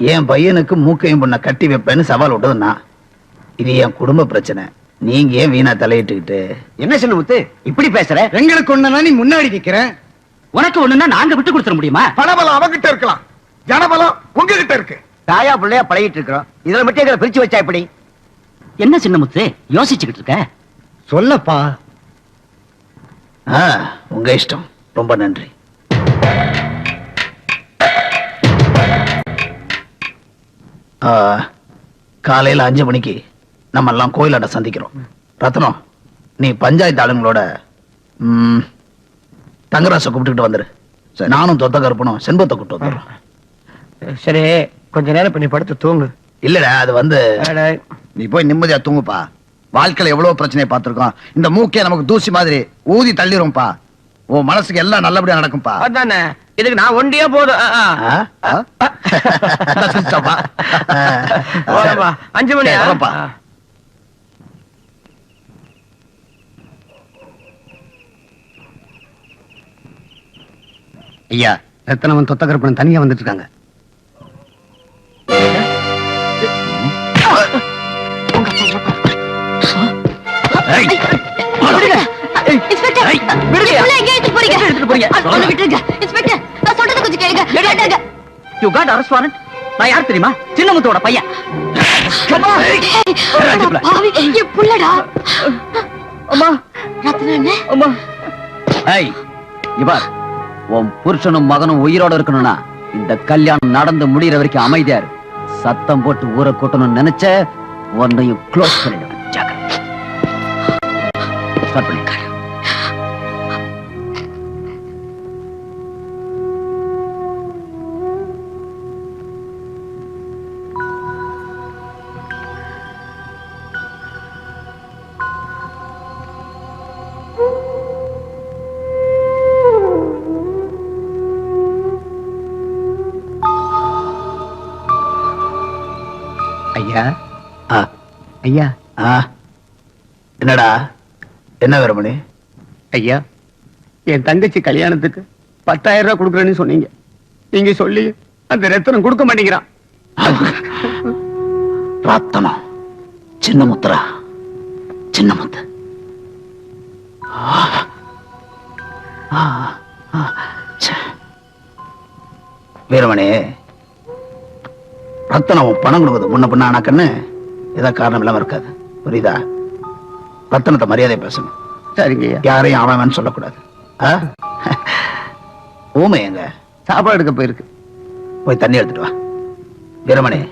என் பையனுக்கு மூக்கையும் பொண்ணை கட்டி வைப்பேன்னு சவால் விட்டது நான் இது என் குடும்ப பிரச்சனை. நீங்க ஏன் வீணா தலையிட்டுக்கிட்டு? என்ன சின்ன முத்து? இப்படி பேசுற? எங்களுக்கு ஒண்ணுனா நீ முன்னாடி நிக்கிற. உனக்கு ஒண்ணுன்னா நாங்க விட்டு கொடுத்துட முடியுமா? பணபலம் அவங்கிட்ட இருக்கலாம். ஜனபலம் உங்ககிட்ட இருக்கு. தாயா பிள்ளையா பழகிட்டு இருக்கிறோம். இதுல மட்டும் எங்களை பிரிச்சு வச்சா எப்படி? என்ன சின்ன முத்து? யோசிச்சுக்கிட்டு இருக்க? சொல்லப்பா. ஆ, உங்க இஷ்டம். ரொம்ப நன்றி. காலையில அஞ்சு மணிக்கு நம்ம எல்லாம் கோயிலாண்ட சந்திக்கிறோம். ரத்னம் நீ பஞ்சாயத்து ஆளுங்களோட தங்கராசை கூப்பிட்டுக்கிட்டு வந்துரு. நானும் தொத்த கருப்பனும் செண்பத்தை கூப்பிட்டு வந்துடுறோம். சரி கொஞ்ச நேரம் இப்ப நீ படுத்து தூங்கு. இல்லடா அது வந்து நீ போய் நிம்மதியா தூங்குப்பா. வாழ்க்கையில எவ்வளவு பிரச்சனையை பார்த்திருக்கோம். இந்த மூக்கே நமக்கு தூசி மாதிரி ஊதி தள்ளிரும்பா உன் மனசுக்கு எல்லாம் நல்லபடியா நடக்கும்பா அதானே? இதுக்கு நான் ஒண்டியா போதும். அஞ்சு மணி சரி, வரேன்ப்பா. ஐயா ரத்தனவன் தொத்த கருப்பன் தனியா வந்துட்டு இருக்காங்க இன்ஸ்பெக்டர் போறீங்க. இன்ஸ்பெக்டர் நான் சொல்றத கொஞ்சம் கேளுங்க. யூ காட் அரஸ்ட் வாரண்ட் நான் யார் தெரியுமா? சின்ன முத்தோட பையன் புள்ளடா. அம்மா. ரத்னா அண்ணே ஏய் இவர் உன் புருஷனும் மகனும் உயிரோட இருக்கணும்னா இந்த கல்யாணம் நடந்து முடியற வரைக்கும் அமைதியா இரு. சத்தம் போட்டு ஊரை கூட்டணும்னு நினைச்ச உன்னையும் க்ளோஸ் பண்ணிடுவேன். ஸ்டார்ட் பண்ணி. ஐயா? ஆ, ஐயா? ஆ. என்னடா? என்ன வேறுமணி ஐயா என் தங்கச்சி கல்யாணத்துக்கு பத்தாயிரம் ரூபாய் கொடுக்குறேன்னு சொன்னீங்க. நீங்க சொல்லி அந்த ரத்தனம் கொடுக்க மாட்டேங்கிறான். ரத்தனம். சின்ன முத்துரா சின்ன முத்து. வீரமணி ரத்தனம் பணம் கொடுக்குது. முன்ன பின்ன ஆனா கண்ணு ஏதோ காரணம் இல்லாம இருக்காது. புரியுதா? ரத்தனத்தை மரியாதை பேசணும். சரிங்க யாரையும் அவன் சொல்லக்கூடாது? ஊமை எங்க? சாப்பாடு எடுக்க போயிருக்கு. போய் தண்ணி எடுத்துட்டு வா. வீரமணி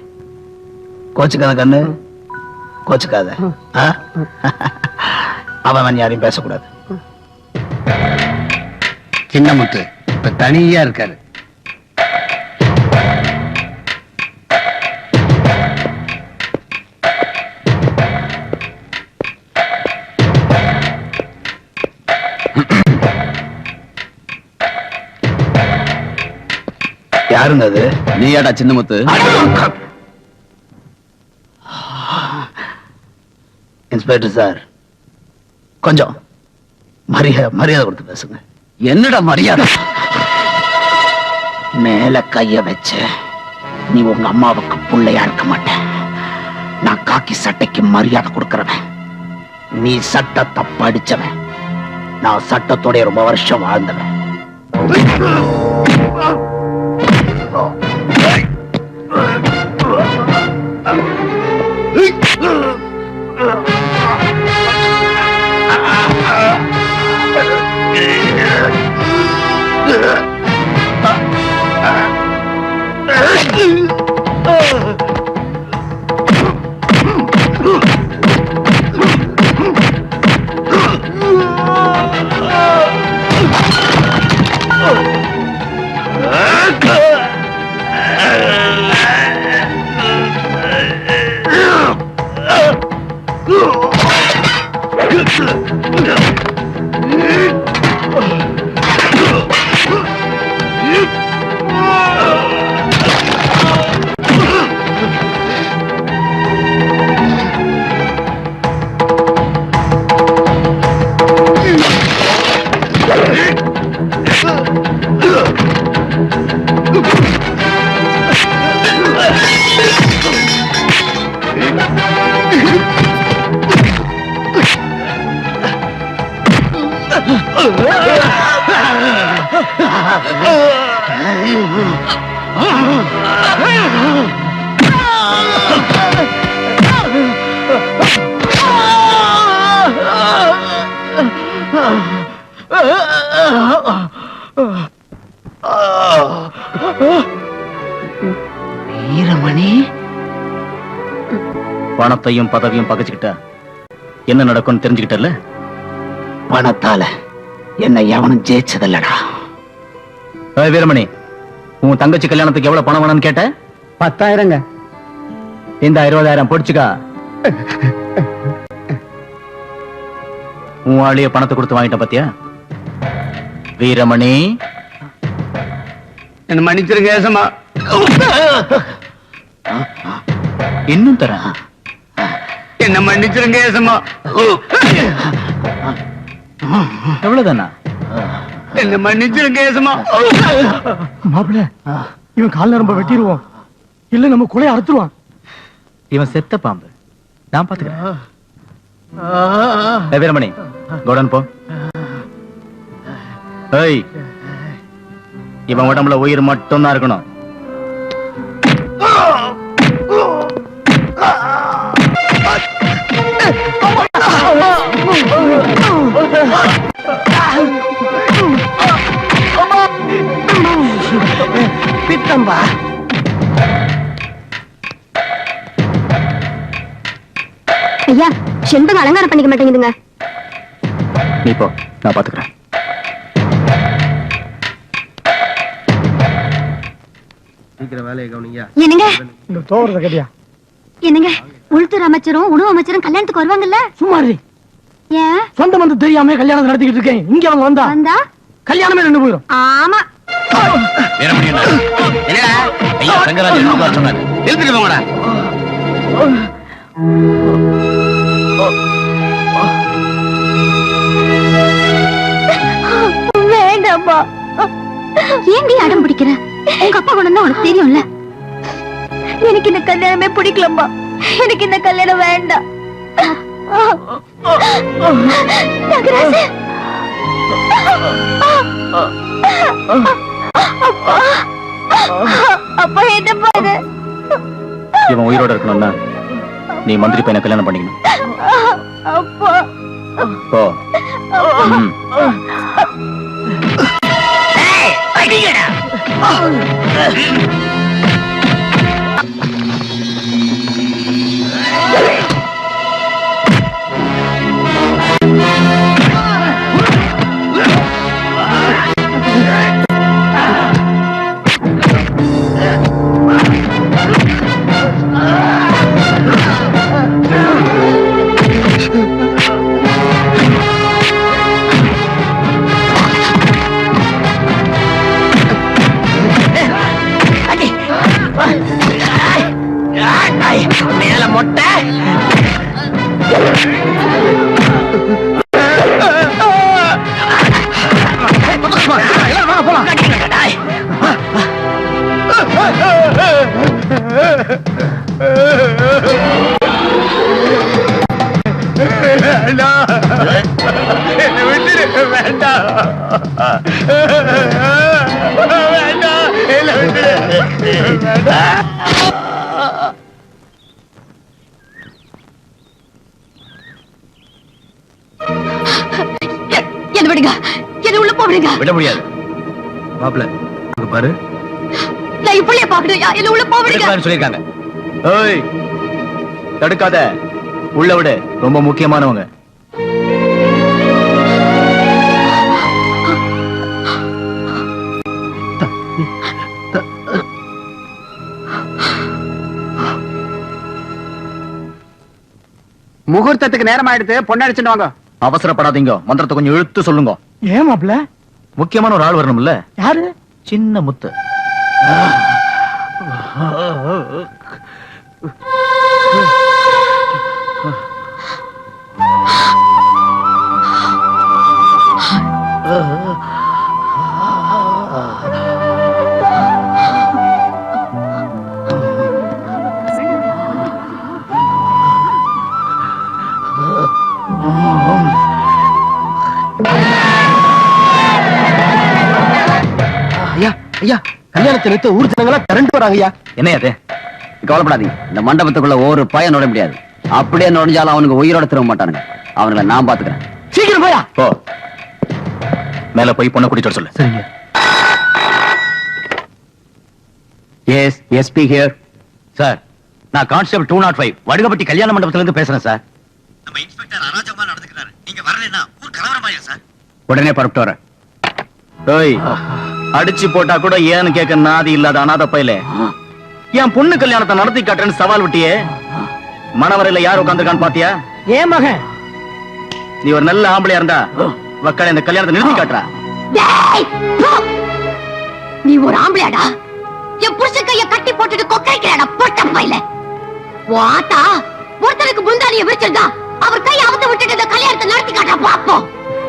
கோச்சுக்காத கண்ணு. கோச்சுக்காத. ஆ? அவன் யாரையும் பேசக்கூடாது. சின்ன முத்து இப்ப தனியா இருக்காரு. யாருங்க அது? நீயாடா சின்ன முத்து இன்ஸ்பெக்டர் சார் கொஞ்சம் மரியாதை மரியாதை கொடுத்து பேசுங்க. என்னடா மரியாதை? மேல கைய வச்ச நீ உங்க அம்மாவுக்கு புள்ளையா இருக்க மாட்ட. நான் காக்கி சட்டைக்கு மரியாதை கொடுக்கறவன். நீ சட்டத்தை படிச்சவன். நான் சட்டத்தோட ரொம்ப வருஷம் வாழ்ந்தவன். வீரமணி? பணத்தையும் பதவியும் பகைச்சுக்கிட்ட என்ன நடக்கும்னு தெரிஞ்சுக்கிட்டல பணத்தால என்ன எவனும் ஜெயிச்சதில்லடா. வீரமணி உன் தங்கச்சி கல்யாணத்துக்கு எவ்வளவு பணம் வேணும்னு கேட்ட? பத்தாயிரங்க. இந்த இருபதாயிரம் பிடிச்சுக்கா. உன் ஆளிய பணத்தை கொடுத்து வாங்கிட்ட பாத்தியா? வீரமணி. என்ன மன்னிச்சிருங்க ஏசமா இன்னும் தரேன் என்ன மன்னிச்சிருங்க ஏசமா எவ்வளவுதானா? என்ன மன்னிச்சிருங்க ஏசமா மாப்பிள்ள இவன் கால் நரம்ப வெட்டிடுவோம் இல்ல நம்ம கொலைய அறுத்துருவான். இவன் செத்த பாம்பு. நான் பாத்துக்கிறேன். வீரமணி கோடன் போ. ஏய் இவன் உடம்புல உயிர் மட்டும் தான் இருக்கணும். பித்தம்பா. ஐயா செண்பகம் அலங்காரம் பண்ணிக்க மாட்டேங்குதுங்க. நீ போ. நான் பாத்துக்கிறேன். என்னங்க? இந்த தோறத கட்டியா? என்னங்க? உள்துறை அமைச்சரும் உணவு அமைச்சரும் கல்யாணத்துக்கு வருவாங்கல்ல? சும்மா ஏன்? சொந்த வந்து தெரியாம கல்யாணம் நடத்திக்கிட்டு இருக்கேன். இங்க அவங்க வந்தா வந்தா? கல்யாணமே நின்று போயிடும் ஆமா. என்னடா? ஐயா என்ன சொன்னாரு. போங்கடா. உங்க அப்பா வந்தா உனக்கு தெரியும்ல? எனக்கு இந்த கல்யாணமே பிடிக்கலம்மா. எனக்கு இந்த கல்யாணம் வேண்டாம். நகராஜ். அப்பா என்ன பாரு? இவன் உயிரோட இருக்கணும்னா நீ மந்திரி பையனை கல்யாணம் பண்ணிக்கணும். அப்பா. போ. ம். மேல என்ன விட்டுரு வேண்டாம் வேண்டாம் என்ன விட்டுரு என்ன விடுங்க? என்ன உள்ள போடுங்க விட முடியாது. அங்க பாரு. நான் இப்படியே பாக்கணும் என்ன உள்ள போடுங்க சொல்லிருக்காங்க ஏய் தடுக்காத. உள்ள விடு. ரொம்ப முக்கியமானவங்க. முகூர்த்தத்துக்கு நேரம் ஆயிடுது பொண்ணடிச்சுட்டு வாங்க. அவசரப்படாதீங்க. மந்திரத்தை கொஞ்சம் இழுத்து சொல்லுங்க. ஏன் மாப்ள முக்கியமான ஒரு ஆள் வரணும்ல? யாரு? சின்ன முத்து. ஐயா கல்யாணத்தை நிறுத்த ஊர் ஜனங்களா திரண்டு வராங்க ஐயா. என்ன அது கவலைப்படாதீங்க. இந்த மண்டபத்துக்குள்ள ஒரு பையன் நுழைய முடியாது. அப்படியே நுழைஞ்சாலும் அவனுக்கு உயிரோட திரும்ப மாட்டானுங்க. அவனுங்களை நான் பாத்துக்கிறேன் சீக்கிரம் போயா போ. மேல போய் பொண்ணை கூட்டிட்டு சொல்லு. சரிங்க. எஸ் எஸ்பி ஹியர் சார் நான் constable two not five Vadugapatti கல்யாண மண்டபத்துல இருந்து பேசுறேன் சார் நம்ம இன்ஸ்பெக்டர் அராஜகமா நடந்துக்கிறாரு. நீங்க வரலைன்னா ஊர் கலவரமாயிரும் சார் உடனே புறப்பட்டு வரேன். ஏய் அடிச்சு போட்டா கூட ஏன்னு கேட்க நாதி இல்லாத அனாத பையல. என் பொண்ணு கல்யாணத்தை நடத்தி காட்டுறேன்னு சவால் விட்டியே. மணவரையில யார் உட்காந்துருக்கான்னு பாத்தியா? ஏன் மகன்? நீ ஒரு நல்ல ஆம்பளையா இருந்தா வக்கால இந்த கல்யாணத்தை நிறுத்தி காட்டுறா! நீ ஒரு ஆம்பளையாடா? என் புருஷன் கைய கட்டி போட்டுட்டு கொக்கரிக்கிறாடா பொட்ட பையில. வாத்தா ஒருத்தருக்கு முந்தானிய விரிச்சிருந்தா அவர் கையை அவுத்து விட்டுட்டு இந்த கல்யாணத்தை நடத்தி காட்டுறா பாப்போம்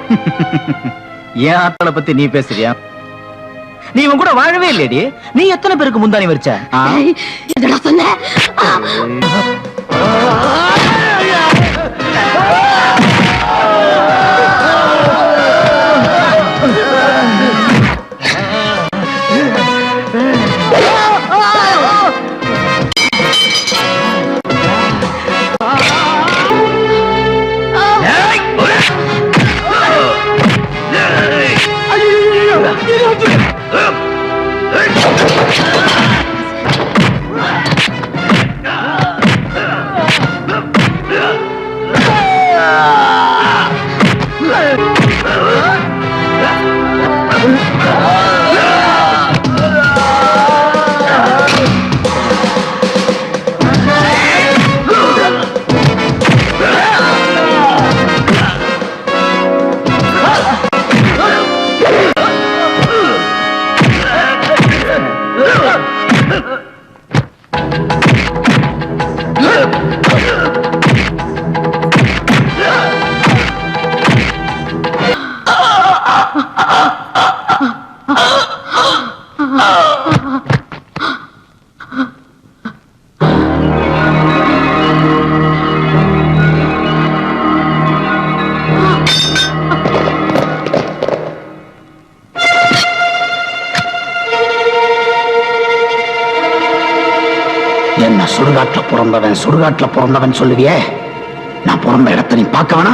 ஏன் ஆத்தாளை பத்தி நீ பேசுறியா? நீ இவன் கூட வாழவே இல்லையடி. நீ எத்தனை பேருக்கு முந்தானி என்னடா சொன்ன? சுடுகாட்டில் பிறந்தவன் சுடுகாட்டில் பிறந்தவன் சொல்லுவியே? நான் பிறந்த இடத்த நீ பார்க்க வேணா